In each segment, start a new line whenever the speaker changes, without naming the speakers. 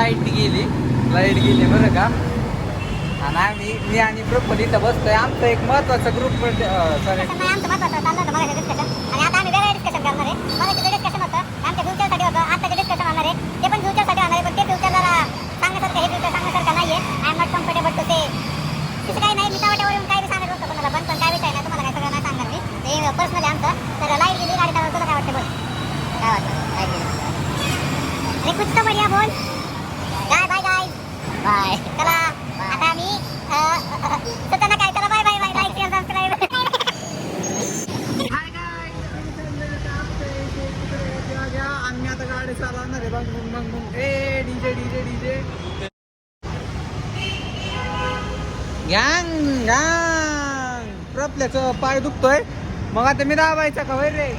Light गेली. Light गेली बरं का? आणि आम्ही मी आणि प्रफुल इथं बसतोय. आमचं एक महत्त्वाचा ग्रुप सॉरी
चाललं आणि आता आम्ही करणार आहे. होतं आमच्या होतं. आता होणार आहे ते पण आहे. पण हे नाही आहे ते काही नाही. मी पण पण तुम्हाला काय सांगणार ते पर्सनली आमचं. तर लाइट गेली गाडी तुला काय वाटतं बोल? काय वाटतं? लाइट गेली. बढ़िया बोल. बाय. चला आता आम्ही स्वतःला काय चला bye bye bye like share subscribe
आम्ही आता गाडी चालवणार आहे. बघ मग मग मग ए डीजे डीजे डीजे गँग गँग प्रपल्याचं पाय दुखतोय. मग आता मी दाबायचा का होय रे?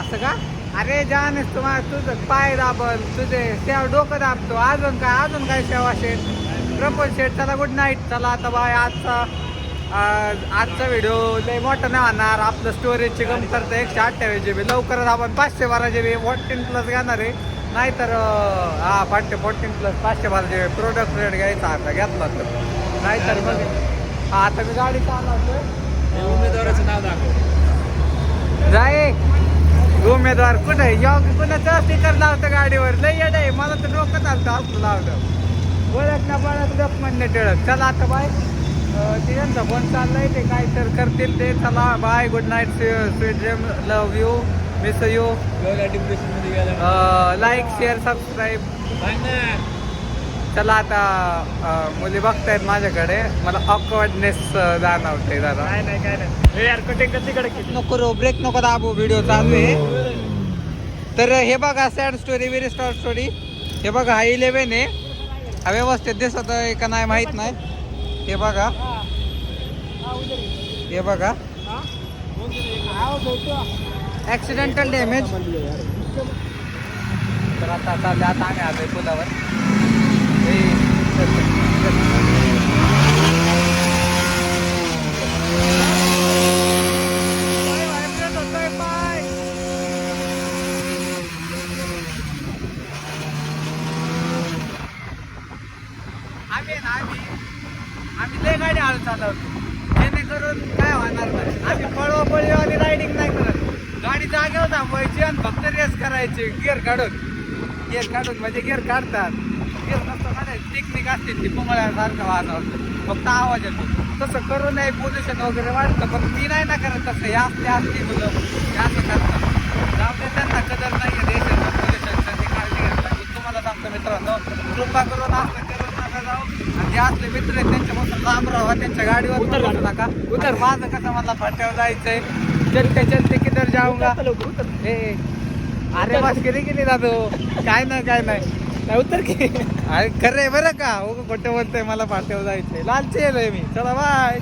असं का? अरे जाणच तुम्हाला तुझं पाय दाबल तुझे सेव डोकं दाबतो. अजून काय अजून काय सेवा शेट प्रपोज शेट चला गुड नाईट चला आता बाय आजचा आज- आजचा व्हिडिओ लय मोठा नाही होणार. आपलं स्टोरेजची कमी करतं एकशे अठ्ठावीस जी बी लवकरच आपण पाचशे बारा जी बी फोर्टीन प्लस घेणार आहे. नाहीतर हा पाचशे फोर्टीन प्लस पाचशे बारा जी बी प्रोडक्ट रेट घ्यायचा आता घेतला तर. नाहीतर मग हा आता मी गाडी चालवतोय.
उमेदवाराचं नाव दाखव.
जाय. उमेदवार कुठे? योग कुणाचं स्टिकर लावतं गाडीवर. लय येड आहे. मला तर डोकं चालतं असलं लावलं ओळख ना पळत गप म्हणणे टिळक. चला आता बाय. अं, ते यांचा फोन चाललाय. ते काय तर करतील ते. चला bye. Good night sweet dream love you miss you like share subscribe चला आता मुली बघतायत माझ्याकडे. मला ऑकवर्डनेस जाणवते जरा.
काय नाही काय नाही. यार कुठे तिकडे किती
नको रो ब्रेक नको दाबू व्हिडिओ चालू आहे. तर हे बघा सॅड स्टोरी व्हेरी स्टॉर स्टोरी हे बघा हा इलेव्हन आहे. हा व्यवस्थित दिसत आहे का नाही माहीत नाही. हे बघा. हे बघा. ॲक्सिडेंटल डॅमेज तर आता चालले आता आम्ही आलोय पुलावर हे, चल, चल, चल. पाय vibrate होतोय, पाय. आम्ही ना आम्ही आम्ही लय गाडी हळू चालवतो. जेणेकरून काय होणार नाही. आम्ही पळवापळीवाली रायडिंग नाही करत. गाडी जागेवर थांबवायची आणि फक्त रेस करायची. गिअर काढून. गिअर काढून म्हणजे गिअर काढतात. गिअर नसतो काढायचं. टेक्निक असते ती पुमळ्यासारखं वाजवतं फक्त आवाज येतो. तसं करू नये पोल्युशन वगैरे वाढतं पण मी नाही ना करत तसं. या असते असते मुलं. हे असं करतात जाऊ दे त्यांना कदर नाही आहे देशाचं पोल्युशनचं ते काळजी घ्यायला मी तुम्हाला सांगतो मित्रांनो कृपा करून असं करत नका जाऊ आणि जे असले मित्र आहेत त्यांच्यापासून लांब राहा त्यांच्या गाडीवर
उतर
नका. उतर. माझं कसं मला फाट्यावर जायचंय? चलते चलते किधर जाऊंगा? ए अरे बस किती गेली दादू काय नाही काय नाही.
नाही उत्तर की.
अरे खरंय बरं का. हो खोटं बोलतोय मला फाट्यावर जायचंय. लालची आहे मी. चला बाय